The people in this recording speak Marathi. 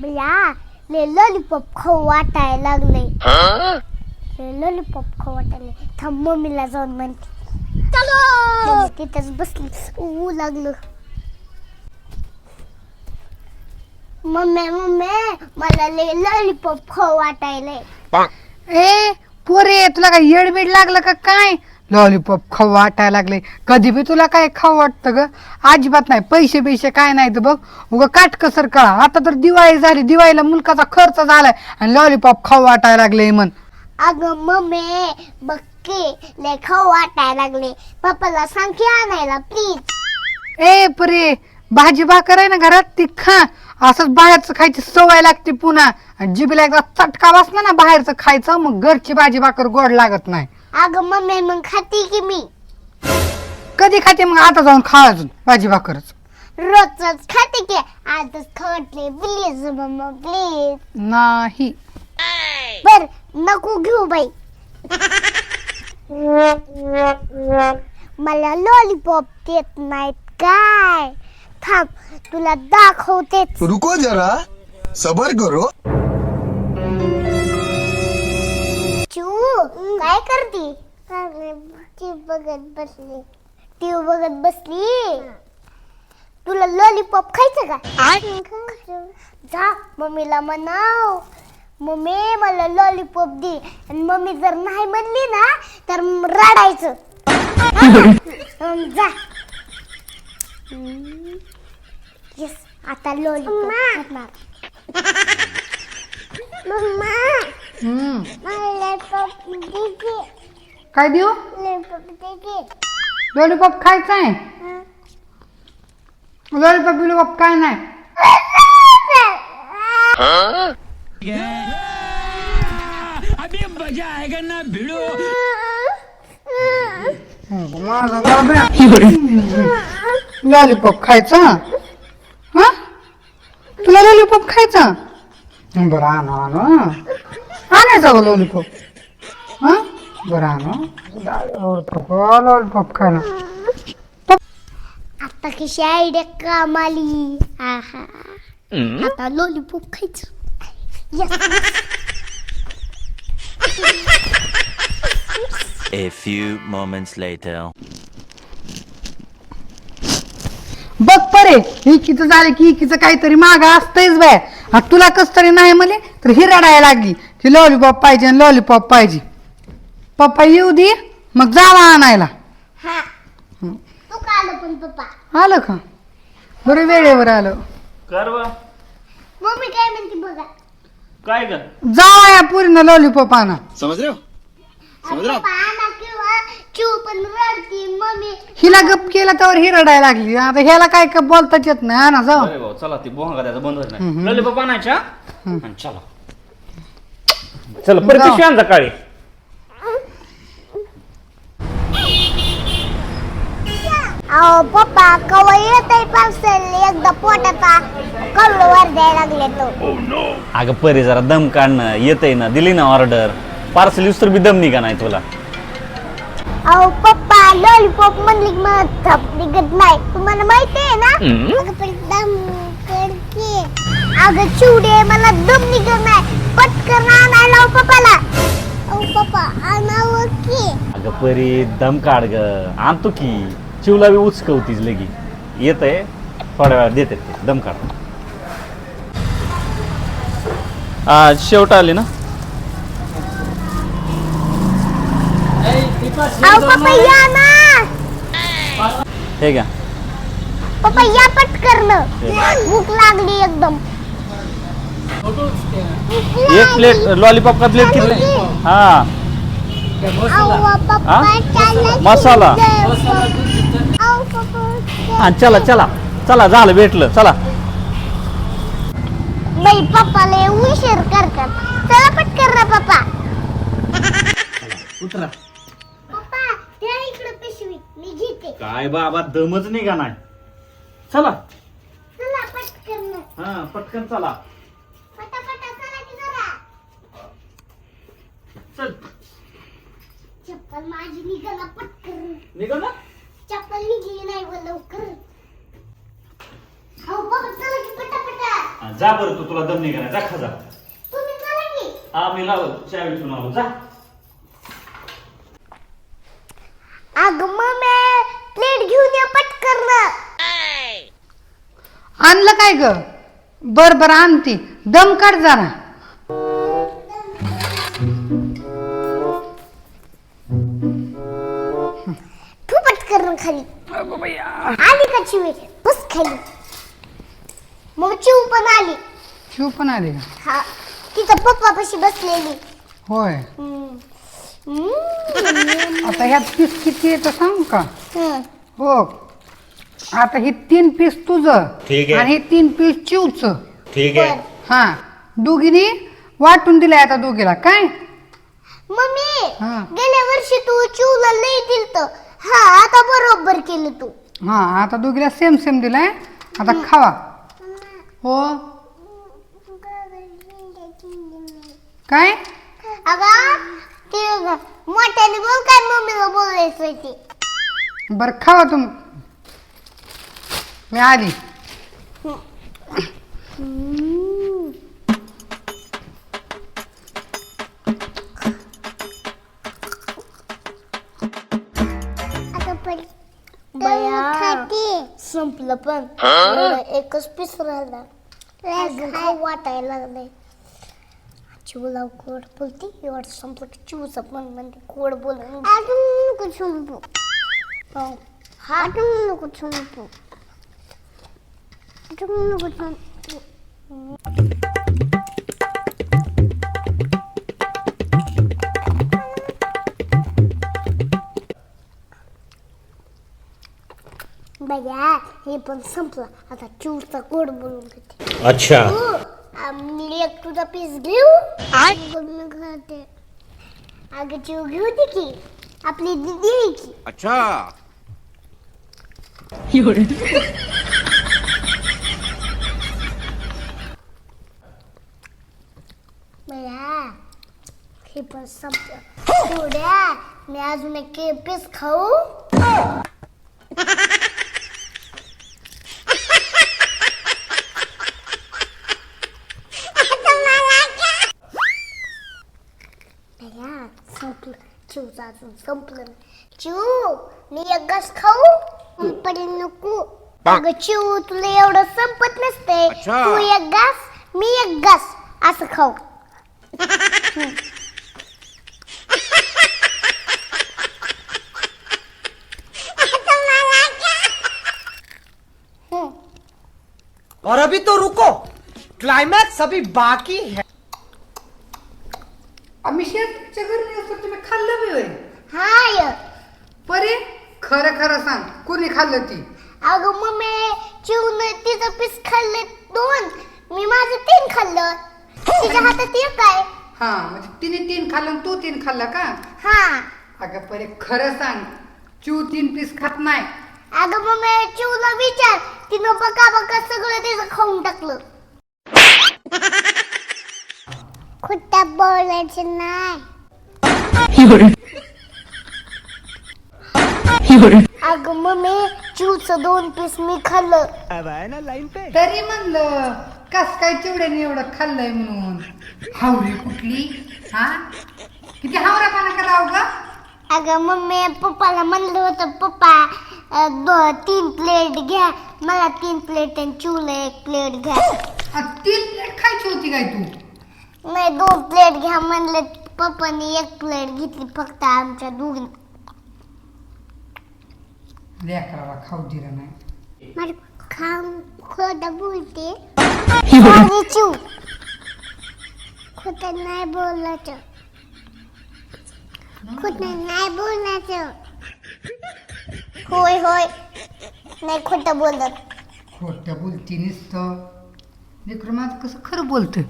बिया. ले लॉलीपॉप खाऊ वाटायला लागले ले लॉलीपॉप खाऊ वाटायला थांब मम्मीला जाऊन म्हणते. चलो! तिथेच बसली. ऊ लागलं. मम्मी मम्मी मला ले लॉलीपॉप खाऊ वाटायलंय. ए पोरे तुला काय येडबीड लागलं का काय? लॉलीपॉप खाऊ वाटायला लागले. कधी बी तुला काय खाऊ वाटतं ग? अजिबात नाही. पैसे बिशे काय नाही तर बघ. उग काटकसर कळा. आता तर दिवाळी झाली. दिवाळीला मुलकाचा खर्च झालाय. आणि लॉलीपॉप खाऊ वाटायला लागले म्हण. अगं मम्मी बघ की ले खाऊ वाटायला लागले. पप्पाला सांग की आणायला प्लीज ए परे भाजी भाकर आहे ना घरात? ती खा. असंच बाहेरचं खायची सवय लागते पुन्हा. आणि जिबीला एकदा चटका बसला ना बाहेरचं खायचं मग घरची भाजी भाकर गोड लागत नाही. अगं मम्मी मग खाते की मी? कधी खाते? मग आता जाऊन खा अजून. भाजी भाकरच. रोजच खाते की? आजच खवटले. प्लीज मम्मा प्लीज नाही. बर नको घेऊ बाई. मला लॉलीपॉप देत नाहीत काय? थांब तुला दाखवतेच. रुको जरा. सबर करो. काय करती? टीव्ही बघत बसली. टीव्ही बघत बसली? तुला लॉलीपॉप खायचं का? जा मम्मीला म्हणाव. मम्मी मला लॉलीपॉप दे. आणि मम्मी जर नाही म्हणली ना तर रडायचं. जा. येस आता लॉलीपॉप मम्मा. दे काय देऊ? लॉलीपॉप दे खायचं आहे लॉलीपॉप बिलॉप काय नाही. अभी मजा आएगा ना भिड़ो लॉलीपॉप खायचा? हा? तुला लॉलीपॉप खायचा? बरं आणू आणू आणायचा लॉलीपॉप. बरं आणू लॉलीपॉप लॉलीपॉप खायला आता कशी आयडिया काम आली. आहा आता लॉलीपॉप खायचं. A few moments later. बघ परे इकीचं झालं की इकीचं काहीतरी माग असतंच बाय तुला कस तरी नाही म्हणे तर ही रडायला लागली. की लॉलीपॉप पाहिजे आणि लॉलीपॉप पाहिजे. पप्पा येऊ दे मग जावा आणायला. हा. तू का आलं पण पप्पा? आलं का? बरं वेळेवर आलं. कर बा. मम्मी काय म्हणते बघा? काय ग? जावा या पुरीनं लॉलीपॉप आणा. समझ रहे हो समझ रहे हो पप्पा आणा किंवा चिव पण रडती. मम्मी हिला गप केला तर ही रडायला लागली. आता ह्याला काय का बोलताच येत नाही. आणा जाऊ अरे भाऊ चला ती बोंगा त्याचा बंद होत नाही लॉलीपॉप आणायच्या? आणि चला. चला परत. पिशवी आण सकाळी अहो पप्पा कवा येत आहे पावसाळी एकदा पोटाचा कल्लो वर द्यायला लागले तो. अगं परी जरा दम काढणं येतंय ना. दिली ना ऑर्डर पार्सल तर बी दम निघा नाही तुला. अहो पप्पा लॉलीपॉप म्हणली की मला थप निघत नाही. तुम्हाला माहिती आहे ना? अगं पण दम करते अगं चिवडे मला दम निघत नाही. पटकन आणायला लाव पप्पाला. अहो पप्पा आणावं की. अगं परी दम काढ ग. आणतो की. चिवला बी उचकवतीच लगी येत आहे थोड्या वेळात देते ते दम काढ. आज शेवट आली ना? हे घ्या. पप्पा या पटकन भूक लागली एकदम. एक प्लेट लॉलीपॉप का प्लेट किती? हा. हा? मसाला. हा चला चला. चला झालं भेटलं. चला. बाई पप्पाला उशीर करतात. चला पटकन ना पप्पा. उतरा. पप्पा त्या इकडे पिशवी. मी घेते. काय बाबा दमच निघा नाही? चला. चला पटकन. हा पटकन चला. पटापटा चला की जरा. चल. चप्पल माझी निघाला पटकन. निघली नाही व लवकर हो बाबा चला की पटापटा हा, जा बरं तू तुला दम निघाला जा खा जा. तुम्ही करा की. हा मी लाव चावी आलो. जा. अगं मम्मी प्लेट घेऊन ये पटकन. ना. आणलं काय ग? बर बर आणती. दम काढ जरा. तू पटकन खाली. आली का चिवे बस खाली. मग चिव पण आली. शिव पण आले का? हा तिचा पप्पा पशी बसलेली. होय. हम्म. हम्म. आता ह्यात पीस किती येतं सांग का? हम्म. हो. आता हे तीन पीस तुझं ठीक आहे. आणि हे तीन पीस चिवच ठीक बरं. हा. दोघीनी वाटून दिलाय आता दोघीला. काय? मम्मी हा. गेल्या वर्षी तू चिवला लई दिलत. हा आता बरोबर केलं तू. हा आता दोघीला सेम सेम दिलाय. आता खावा. हो? काय? मोठ्याने बोल काय मम्मीला बोलायचं ते बर खावा तुम मी आली. संपलं पण. एवढं एकच पीस राहिला. अजून खाऊ वाटायला लागलंय. चिवला गोड बोलते. एवढं संपलं की चिवचं पण म्हणते गोड बोल अजून नको संपू हा? अजून नको संपू अजून नको संपू बघा हे पण संपलं। आता चिवचा गोड बोलून घेते अच्छा। हो, आम्ही एक तुझा पीस घेऊ आणि मी खाते अगं चिव घेऊ दे की आपली दिदी आहे की? अच्छा। बया हे पण संपलं। थोड्या मी अजून एक पीस खाऊ। चिवचं अजून संपलं. चिव मी एक घास खाऊ पडेल नको अगं चिव तुला एवढं संपत नसते अच्छा. तू एक घास मी एक घास असं खाऊ. और अभी तो रुको क्लाइमैक्स अभी बाकी है आम्ही शेतच्या घरी असतो तुम्ही खाल्लं बी होय. हाय. परे खरं खरं सांग कोणी खाल्लं ती? अगं मम्मी चिवून तिचं पीस खाल्ले दोन. मी माझं तीन खाल्लं. तिच्या हातात एक आहे. हा म्हणजे तिने तीन खाल्लं आणि तू तीन खाल्ला का? हा. अगं परे खरं सांग चिव तीन पीस खात नाही. अगं मम्मी चिवला विचार. तिनं बका बका सगळं तिचं खाऊन टाकलं. खोटा बोलायचं नाही. अगं मम्मी चिवचं दोन पीस मी खाल्लं. तरी म्हणलं कस काय चिवड्याने एवढं खाल्लंय म्हणून? हावरी कुठली? हा? किती हावरापणा करावं ग. अगं मम्मी पप्पाला म्हणलं होतं पप्पा तीन प्लेट घ्या. मला तीन प्लेट आणि चिवला एक प्लेट घ्या. तीन प्लेट खायची होती काय तू? नाही दोन प्लेट घ्या म्हणलं पप्पानी एक प्लेट घेतली फक्त आमच्या दोघी. लेकराला खाऊ दिलं नाही. मला खाऊन खोटं बोलते. माझी खोटं नाही बोलायचं. खोटं नाही बोलायचं. होय होय. नाही खोटं बोलत. खोटं बोलती नुसतं. लेकरं माझं कसं खरं बोलतं?